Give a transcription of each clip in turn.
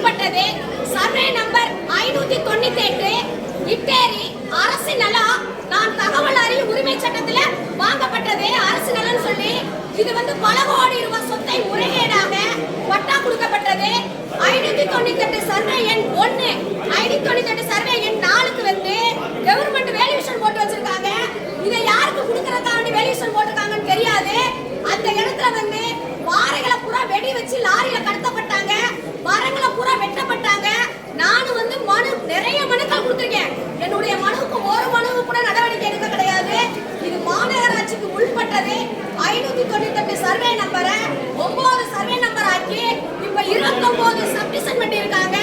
உள்பட்டது survey number ஐநூத்தி தொண்ணூத்தி எட்டு இட்டேரி அரசு நலா. நான் தகவல் அறியும் உரிமை சட்டத்துல வாங்கப்பட்டது அரசு நலன் சொல்லி. இது வந்து பல கோடி ரூபாய் சொத்தை முறைகேடாக பட்டா கொடுக்கப்பட்டது. ஐநூத்தி தொண்ணூத்தி எட்டு சர்வே எண் ஒன்னு. ஐநூத்தி தொண்ணூத்தி எட்டு சர்வே எண் நாலுக்கு வந்து கவர்மெண்ட் வேல்யூஷன் போட்டு வச்சிருக்காங்க இதை யாருக்கு கொடுக்கறதுக்காண்டி வேல்யூஷன் போட்டிருக்காங்கன்னு தெரியாது அந்த இடத்துல வந்து பாறைகளை பூரா வெடி வச்சு லாரியில கடத்தப்பட்டாங்க மரங்களை பூரா வெட்டப்பட்டாங்க நானும் வந்து மனு நிறைய மனுக்கள் கொடுத்துருக்கேன் என்னுடைய மனுவுக்கு ஒரு மனுவு கூட நடவடிக்கை எடுக்க கிடையாது இது மாநகராட்சிக்கு உள்பட்டது ஐநூத்தி தொண்ணூத்தி எட்டு சர்வே நம்பரை ஒன்பது சர்வே நம்பர் ஆக்கி இப்ப இருபத்தொன்பது சப்மிஷன் பண்ணியிருக்காங்க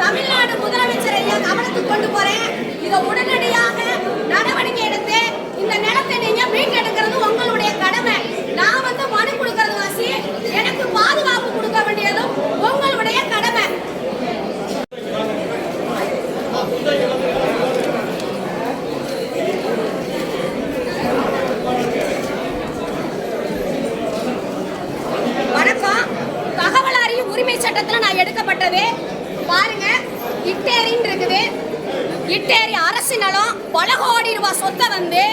தமிழ்நாடு முதலமைச்சர் ஐயா கவனத்துக்கு கொண்டு போறேன். இதை உடனடியாக நடவடிக்கை எடுத்து இந்த நிலத்தை நீங்க மீட்டெடுக்கிறது உங்களுடைய கடமை. நான் வந்து மனு கொடுக்கறது வாசி எனக்கு பாதுகாப்பு கொடுக்க வேண்டியதும் உங்களுடைய கடமை வணக்கம் தகவல் அறியும் உரிமை சட்டத்துல நான் பாருங்க இட்டேரின்னு இருக்குது. இட்டேரி அரசு நலம் பல கோடி ரூபாய் சொத்தை வந்து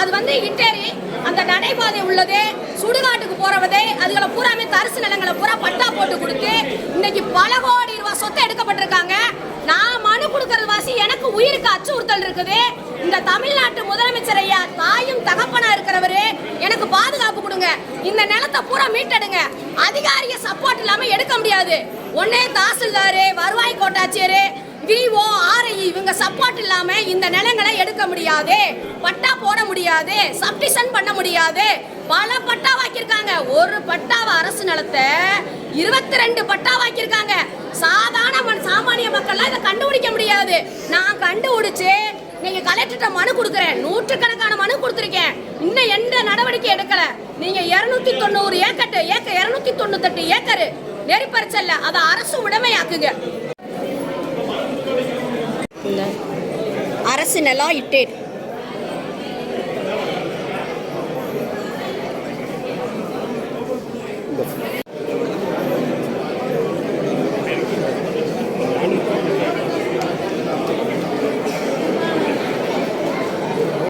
அது வந்து இட்டேரி அந்த நடைபாதை உள்ளது சுடுகாட்டுக்கு போறவதே அதுகளை பூராமே தரிசு நிலங்களை பூரா பட்டா போட்டு கொடுத்து இன்னைக்கு பல கோடி ரூபாய் சொத்தை எடுக்கப்பட்டிருக்காங்க. நான் மனு கொடுக்கறது வாசி எனக்கு உயிருக்கு அச்சுறுத்தல் இருக்குது. இந்த தமிழ்நாட்டு முதலமைச்சர் ஐயா தாயும் தகப்பனா இருக்கிறவரு எனக்கு பாதுகாப்பு கொடுங்க. இந்த நிலத்தை பூரா மீட்டெடுங்க. அதிகாரிய சப்போர்ட் இல்லாம எடுக்க முடியாது. ஒன்னே தாசில்தாரு வருவாய் கோட்டாட்சியரு விஓ ஆர்ஐ இவங்க சப்போர்ட் இல்லாம இந்த நிலங்களை எடுக்க முடியாது பட்டா போட முடியாது சப்டிஷன் பண்ண முடியாது பல பட்டா வாக்கியிருக்காங்க. ஒரு பட்டாவை அரசு நிலத்தை இருபத்தி ரெண்டு பட்டா வாக்கியிருக்காங்க. சாதாரண மண் சாமானிய மக்கள்லாம் இதை கண்டுபிடிக்க முடியாது. நான் கண்டுபிடிச்சு நீங்க கலெக்டர்கிட்ட மனு கொடுக்குறேன். நூற்றுக்கணக்கான மனு கொடுத்துருக்கேன். இன்னும் எந்த நடவடிக்கை எடுக்கல. நீங்க இருநூத்தி தொண்ணூறு ஏக்கட்டு ஏக்கர் இருநூத்தி தொண்ணூத்தெட்டு ஏ நெறிப்பறிச்சல்ல. அதை அரசு உடைமையாக்குங்க. அரசு நிலம் இட்டேன்.